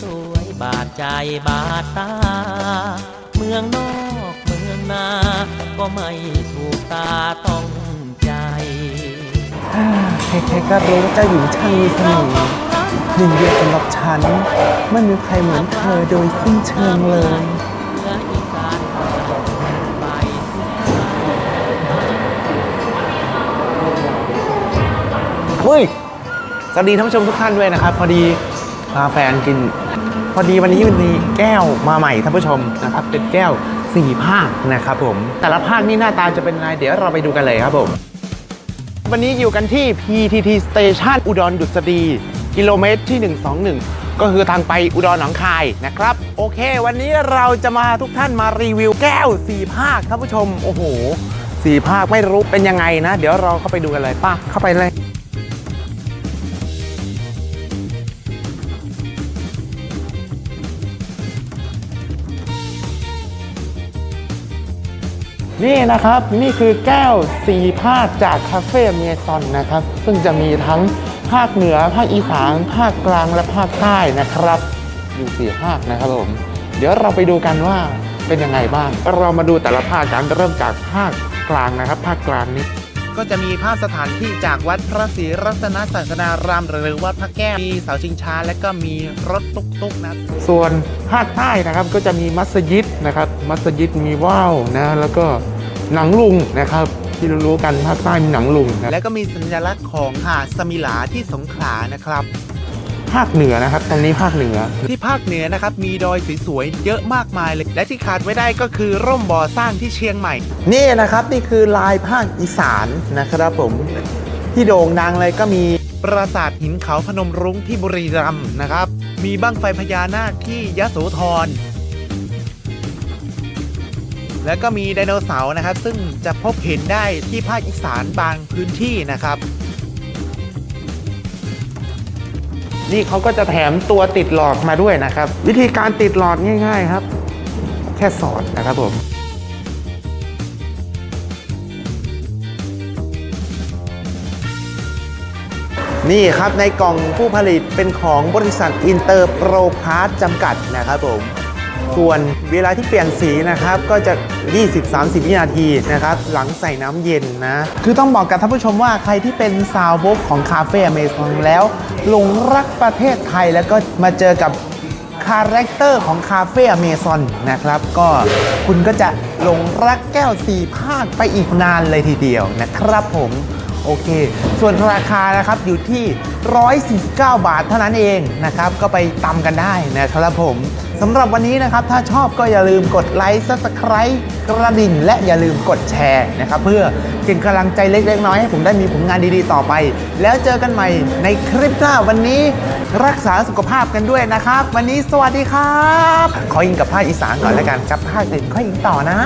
สวยบาดใจบาดตา เมืองนอกเมืองนา ก็ไม่ถูกตาต้องใจใครๆก็รู้ว่าเจ้าหญิงช่างมีเสน่ห์หนึ่งเดียวสำหรับฉันไม่มีใครเหมือนเธอโดยสิ้นเชิงเลยเหนืออีสานไปทุกเฮ้ยสวัสดีท่านผู้ชมทุกท่านด้วยนะครับ พอดี พาแฟนกิน พอดีวันนี้มันมีแก้วมาใหม่ท่านผู้ชมนะครับเป็นแก้วสี่ภาคนะครับผม แต่ละภาคนี่หน้าตาจะเป็นไงเดี๋ยวเราไปดูกันเลยครับผม วันนี้อยู่กันที่ PTT Station อุดรดุษฎีกิโลเมตรที่ 121 ก็คือทางไปอุดรหนองคายนะครับ โอเค วันนี้เราจะมาทุกท่านมารีวิวแก้วสี่ภาคท่านผู้ชม โอ้โหสี่ภาคไม่รู้เป็นยังไงนะ เดี๋ยวเราเข้าไปดูกันเลยป้าเข้าไปเลย นี่นะครับนี่คือแก้วสีภาคจากคาเฟ่เมซอนนะครับ ซึ่งจะมีทั้งภาคเหนือ ภาคอีสานภาคกลางและภาคใต้นะครับ อยู่สี่ภาคนะครับผมเดี๋ยวเราไปดูกันว่าเป็นยังไงบ้าง เรามาดูแต่ละภาคกันเริ่มจากภาคกลางนะครับ ภาคกลางนี้ ก็จะมีภาพสถานที่จากวัดพระศรีรัตนศาสดารามหรือวัดพระแก้วมีเสาชิงช้า และก็มีรถตุ๊กๆนะส่วนภาคใต้นะครับก็จะมีมัสยิดนะครับ มัสยิดมีว่าวนะแล้วก็หนังลุงนะครับที่รู้ๆกันภาคใต้มีหนังลุงนะและก็มีสัญลักษณ์ของหาดสมิลาที่สงขลานะครับ ภาคเหนือนะครับ ตรงนี้ภาคเหนือ ที่ภาคเหนือนะครับมีดอยสวยๆเยอะมากมายเลย และที่ขาดไม่ได้ก็คือร่มบ่อสร้างที่เชียงใหม่ นี่นะครับนี่คือลายภาคอีสานนะครับผมที่โด่งดังเลยก็มีปราสาทหินเขาพนมรุ้งที่บุรีรัมย์นะครับ มีบั้งไฟพญานาคที่ยะโสธรแล้วก็มีไดโนเสาร์นะครับ ซึ่งจะพบเห็นได้ที่ภาคอีสานบางพื้นที่นะครับ นี่เขาก็จะแถมตัวติดหลอดมาด้วยนะครับ วิธีการติดหลอดง่าย ๆครับ แค่สอดนะครับผมนี่ครับในกล่องผู้ผลิตเป็นของบริษัทอินเตอร์โปรพาร์ทจำกัดนะครับผม ส่วนเวลาที่เปลี่ยนสีนะครับก็จะ 20-30 วินาทีนะครับหลังใส่น้ำเย็นนะ คือต้องบอกกับท่านผู้ชมว่าใครที่เป็นซาวบุ๊กของคาเฟ่อเมซอนแล้วหลงรักประเทศไทยแล้วก็มาเจอกับคาแรคเตอร์ของคาเฟ่อเมซอนนะครับ ก็คุณก็จะหลงรักแก้วสีภาคไปอีกนานเลยทีเดียวนะครับผม โอเค ส่วนราคานะครับอยู่ที่ 149 บาทเท่านั้นเองนะครับ ก็ไปตำกันได้นะครับผม สำหรับวันนี้นะครับ ถ้าชอบก็อย่าลืมกดไลค์ซับสไคร b ์กระดิ่ง และอย่าลืมกดแชร์นะครับ เพื่อเป็นกำลังใจเล็กๆ น้อยให้ผมได้มีผลงานดีๆต่อไป แล้วเจอกันใหม่ในคลิปหน้าวันนี้รักษาสุขภาพกันด้วยนะครับ วันนี้สวัสดีครับ ขออิงกับภาคอีสานก่อนแล้วกันกับภาคอื่นค่อยอิงต่อนะ